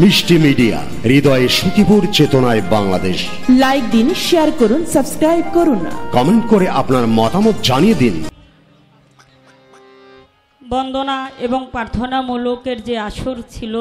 মিষ্টি মিডিয়া হৃদয়ে সুখীপুর চেতনায় বাংলাদেশ। লাইক দিন শেয়ার করুন সাবস্ক্রাইব করুন কমেন্ট করে আপনার মতামত জানিয়ে দিন। বন্দনা এবং প্রার্থনামূলকের যে আসর ছিল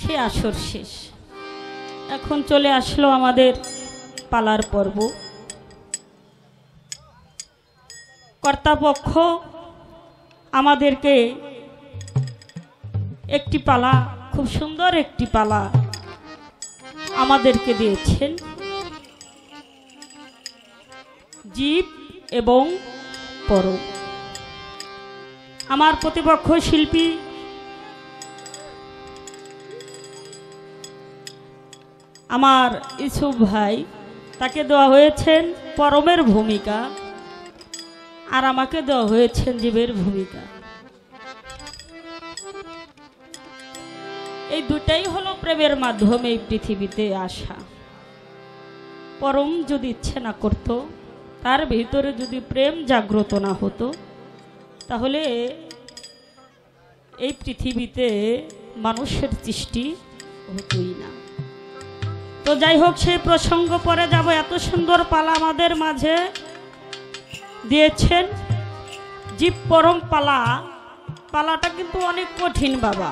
সে আসর শেষ। এখন চলে আসলো আমাদের পালার পর্ব। কর্তাপক্ষ আমাদেরকে একটি পালা খুব সুন্দর একটি পালা আমাদেরকে দিয়েছেন। জীব এবং পরব আমার প্রতিপক্ষ শিল্পী আমার ইসুফ ভাই, তাকে দেওয়া হয়েছেন পরমের ভূমিকা, আর আমাকে দেওয়া হয়েছেন জীবের ভূমিকা। এই দুটাই হলো প্রেমের মাধ্যমে এই পৃথিবীতে আসা। পরম যদি ইচ্ছে না করত, তার ভিতরে যদি প্রেম জাগ্রত না হতো, তাহলে এই পৃথিবীতে মানুষের সৃষ্টি হতোই না। তো যাই হোক, সেই প্রসঙ্গ পরে যাব। এত সুন্দর পালা আমাদের মাঝে দিয়েছেন। জীব পরম পালা। পালাটা কিন্তু অনেক কঠিন, বাবা।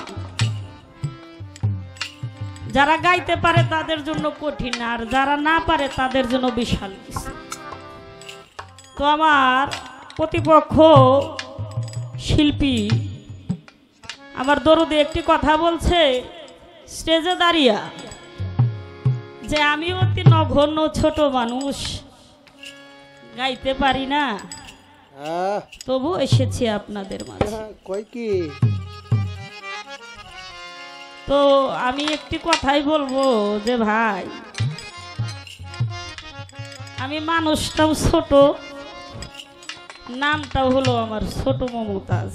যারা গাইতে পারে তাদের জন্য কঠিন আর যারা না পারে তাদের জন্য বিশাল কিছু তো আমার প্রতিপক্ষ শিল্পী আমার দরুদে একটি কথা বলছে স্টেজে দাঁড়িয়া যে আমি অতি নগণ্য ছোট মানুষ গাইতে পারি না। তবু এসেছি আপনাদের মাঝে। কই কি? তো আমি একটি কথাই বলব যে ভাই আমি মানুষটাও ছোট নামটাও হলো আমার ছোট মমতাজ।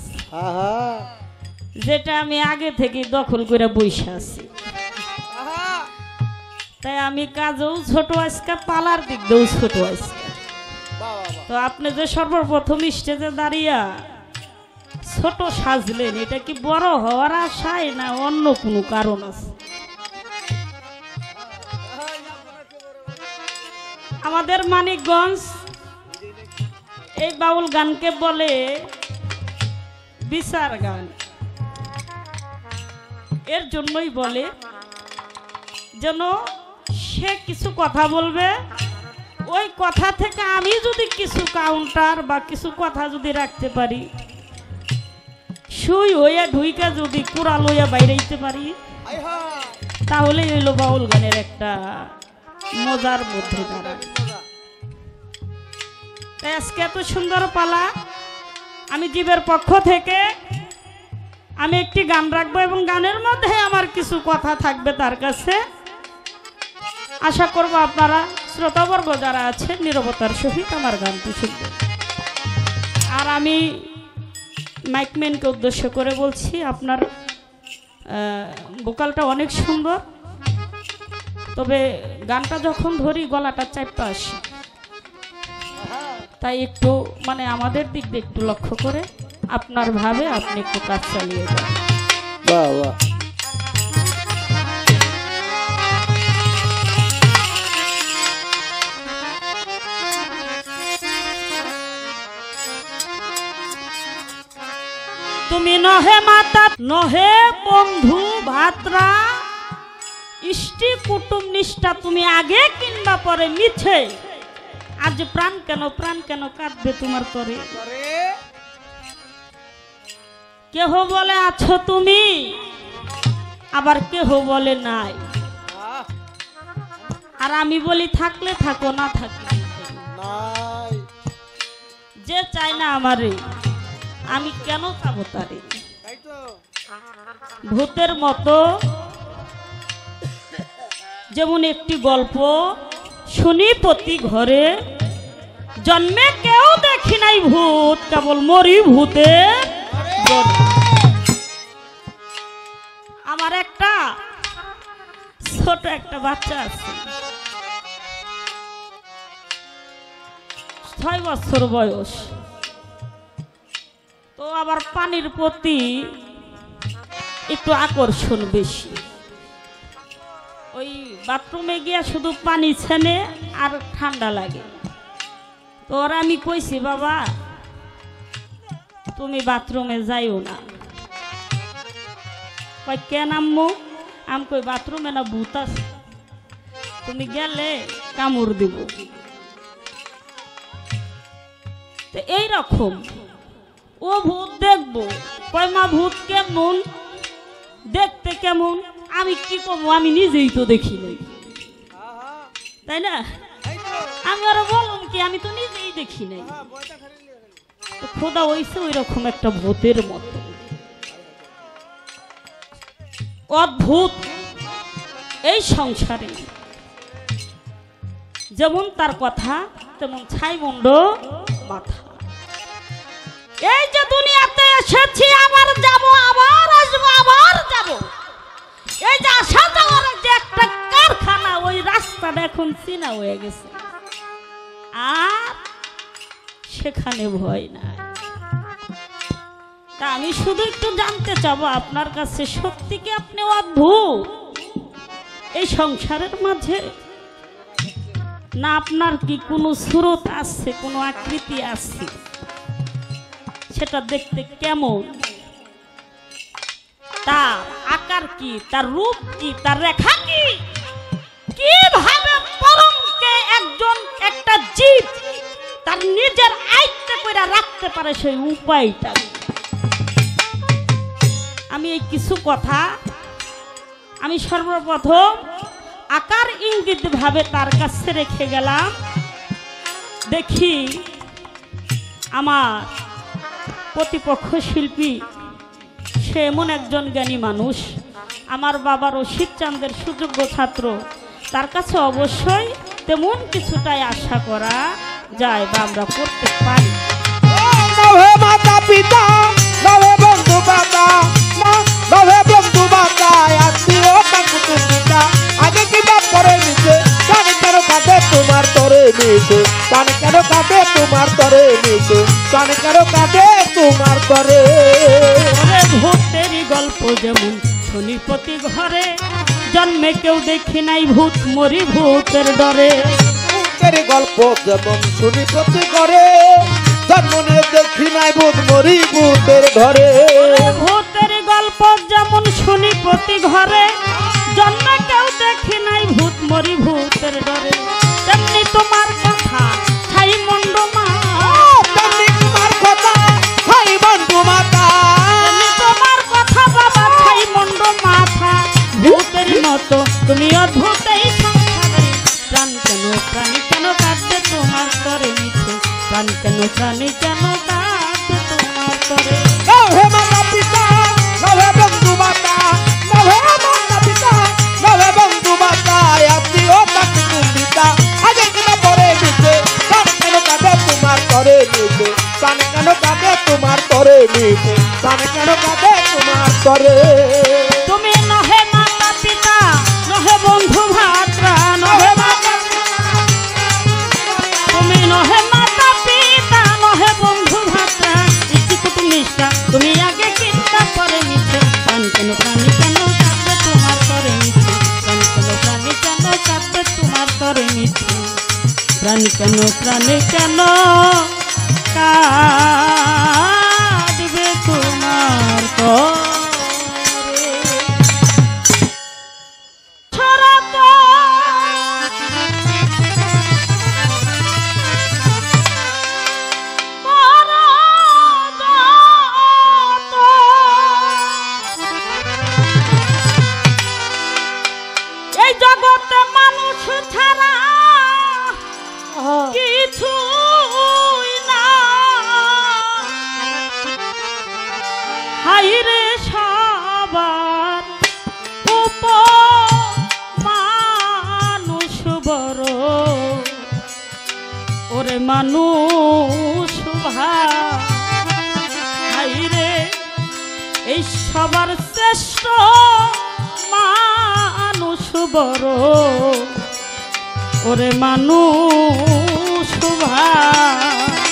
যেটা আমি আগে থেকে দখল করে বসে আছি। তাই আমি কাজেও ছোট আজকে পালার দিক দিয়েও ছোট আজকে। তো আপনি যে সর্বপ্রথম স্টেজে দাঁড়িয়া ছোট সাজলেন, এটা কি বড় হওয়ার আশায় না অন্য কোনো কারণ আছে? আমাদের মানিকগঞ্জ এই বাউল গানকে বলে বিচার গান। এর জন্যই বলে যেন সে কিছু কথা বলবে, ওই কথা থেকে আমি যদি কিছু কাউন্টার বা কিছু কথা যদি রাখতে পারি সুই হইয়া ঢুইকা যদি কুড়াল হইয়া বাইরেইতে পারি, তাহলে হইল বাউল গানের একটা মজার মধ্যে আজকে এত সুন্দর পালা। আমি জীবের পক্ষ থেকে আমি একটি গান রাখব এবং গানের মধ্যে আমার কিছু কথা থাকবে তার কাছে। আশা করব আপনারা শ্রোতাবর্গ যারা আছে নিরবতার সহিত আমার গানটি শুনবেন। আর আমি মাইকম্যানকে উদ্দেশ্য করে বলছি, আপনার বোকালটা অনেক সুন্দর, তবে গানটা যখন ধরি, গলাটা চাপটা আসে। তাই একটু মানে আমাদের দিক দিয়ে একটু লক্ষ্য করে, আপনার ভাবে আপনি একটু কাজ চালিয়ে যান। বাহ বাহ। মাতা নহে বন্ধু ভাতরা। ইষ্টি কুটুম নিষ্ঠা তুমি আগে কিংবা পরে মিছে। আজ প্রাণ কেন প্রাণ কেন কাঁদবে তোমার তরে? কেহ বলে আছো তুমি? আবার কেহ বলে নাই? আর আমি বলি থাকলে থাকো না থাকলে থাকো। যে চায় না আমারে আমি কেন চাবো তারে? ভূতের মতো। যেমন একটি গল্প, শুনি প্রতি ঘরে, জন্মে কেউ দেখি নাই ভূত, কেবল মরি ভূতে আমার একটা ছোট একটা বাচ্চা আছে। ছয় বছর বয়স। তো আবার পানির প্রতি একটু আকর্ষণ বেশি। ওই বাথরুমে গিয়া শুধু পানি ছেনে আর ঠান্ডা লাগে। তো ওরা আমি কইছি, বাবা, তুমি বাথরুমে যাইও না। কয়, কেন আম্মু? আম কই, বাথরুমে না ভূত আছে? তুমি গেলে কামড় দিব। এইরকম। ও ভূত দেখব। কয়, মা, ভূত কেমন? দেখতে কেমন? আমি কি করব? আমি নিজেই তো দেখি নাই। তাই না? আমি আরও বললাম কি, আমি তো নিজেই দেখি নাই। খোদা হইছে ওই রকম একটা ভূতের মতো। অদ্ভুত এই সংসারে। যেমন তার কথা, তেমন ছাই মুন্ড, মাথা। এই যে দুনিয়াতে এসেছি রাস্তাটা এখন চিনা হয়ে গেছে। আর সেখানে ভয় নাই। তা আমি শুধু একটু জানতে চাবো, আপনার কাছে সত্যি কি আপনি অদ্ভুত? এই সংসারের মাঝে না আপনার কি কোনো স্রোত আসছে, কোনো আকৃতি আসছে? সেটা দেখতে কেমন? তার আকার কি? তার রূপ কি? তার রেখা কি? কীভাবে পরমকে একজন একটা জীব তার নিজের আয়ত্তে করে রাখতে পারে সেই উপায়টা? আমি এই কিছু কথা, আমি সর্বপ্রথম আকার ইঙ্গিত ভাবে তার কাছে রেখে গেলাম। দেখি আমার প্রতিপক্ষ শিল্পী, সে এমন একজন জ্ঞানী মানুষ, আমার বাবার রশিদ চান্দের সুযোগ্য ছাত্র। তার কাছে অবশ্যই তেমন কিছুটাই আশা করা যায় বা আমরা করতে পারি। মাতা পিতা নভে বন্ধু বাবা নভে বন্ধু বাবা আত্মীয় কাকুতু পিতা আগে কিবা পরে নিচে কানে কেন কাঁদে তোমার তরে নিচে কানে কেন কাঁদে তোমার তরে নিচে কানে কেন কাঁদে তোমার তরে। ওরে ভূতেরই গল্প যেমন শুনি প্রতি ঘরে জন্মে কেউ দেখি নাই ভূত মরি ভূতের ডরে। ভূতের গল্প যেমন শুনি প্রতি করে জন্ম নিয়ে দেখি নাই ভূত মরি ভূতের ঘরে। ভূতের গল্প যেমন শুনি প্রতি ঘরে জন্মে কেউ দেখি নাই ভূত মরি ভূতের ডরে। তেমনি তোমার তুমি অদ্ভুত এই সংসারে। প্রাণ কেন, প্রাণী কেন কাঁদতে তোমার তরে মিছে প্রাণ কেন, প্রাণী কেন কাঁদতে তোমার তরে? মাতা পিতা, নভে বন্ধু মাতা, নভে মাতা কিনা পরে নিচে কান কেন কাঁদে তোমার তরে নিচে? কান কেন কাঁদে তোমার তরে নিচে? কান কেন কাঁদে তোমার তরে? প্রাণ কেন এই সবার শ্রেষ্ঠ মানুষ বড়। ওরে মানুষ ভাই।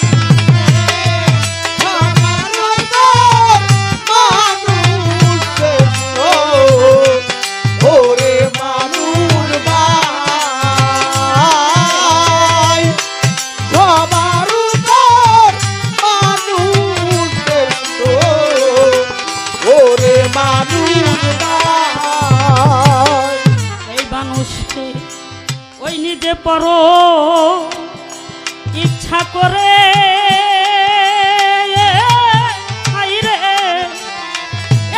পারো ইচ্ছা করে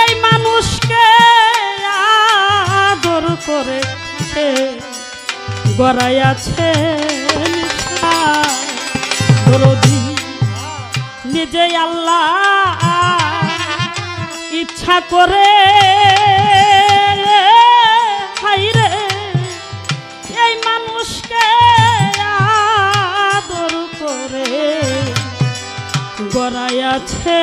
এই মানুষকে আদর করে গড়াই আছে নিজে আল্লাহ ইচ্ছা করে করাইয়াছে।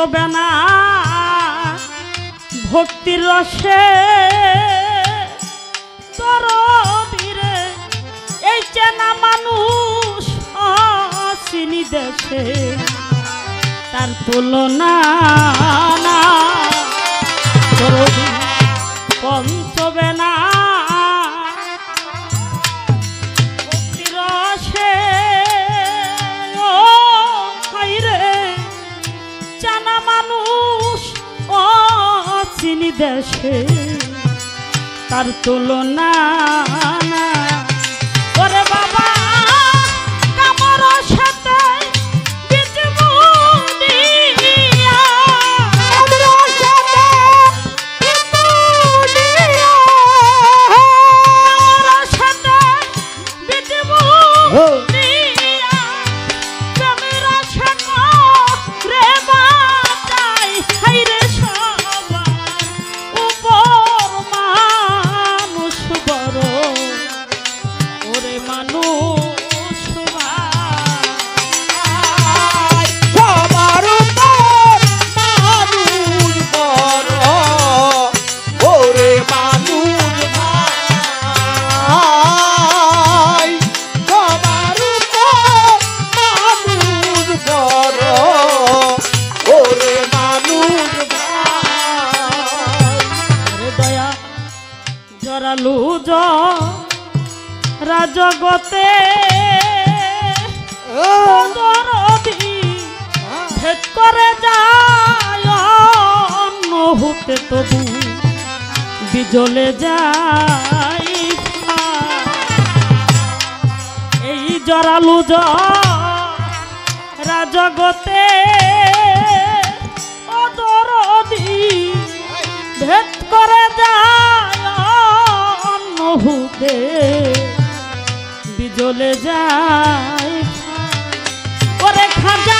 ডোবে না। ভক্তির রসে তর বীরে এই চেনা মানুষ চিনি দেশে। তার তুলনা না। পঞ্চবে না। দেশে তার তুলনা না আলু রাজগতে। ভেদ করে যায় নহতে তবু বিজলে যাই এই জরালু জ রাজগতে। অদরদি ভেদ বহুতে বিজলে যায়। ওরে খাজা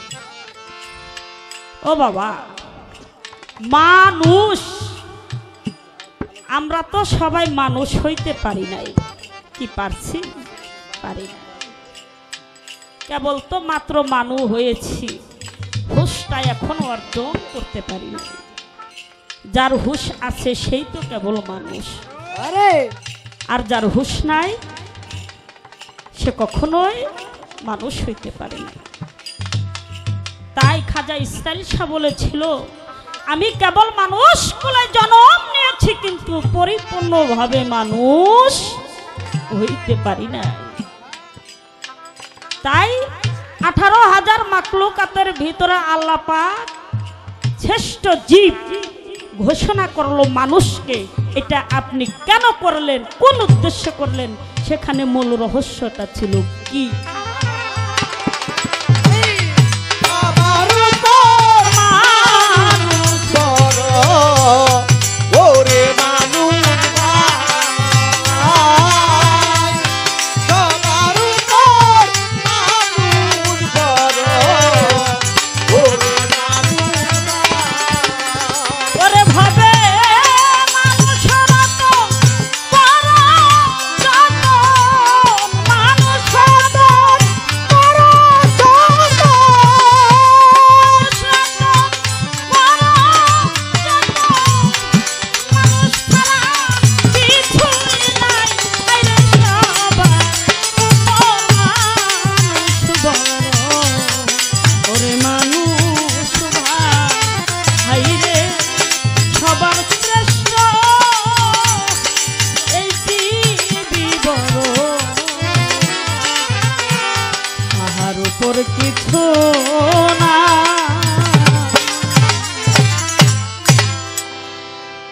ও বাবা। মানুষ আমরা তো সবাই মানুষ হইতে পারি নাই। কি পারছি? পারি না কেবল তো মাত্র মানু হয়েছি। হুশটা এখন অর্জন করতে পারি না যার হুশ আছে সেই তো কেবল মানুষ। আরে! আর যার হুশ নাই সে কখনোই মানুষ হইতে পারে না। তাই খাজা ইসরাইল শাহ বলেছিল, আমি কেবল মানুষ কুলে জন্ম নিয়েছি, কিন্তু পরিপূর্ণভাবে মানুষ হইতে পারি না তাই আঠারো হাজার মাকলুকাতের ভিতরে আল্লাহ পাক শ্রেষ্ঠ জীব ঘোষণা করল মানুষকে, এটা আপনি কেন করলেন? কোন উদ্দেশ্য করলেন? সেখানে মূল রহস্যটা ছিল কি?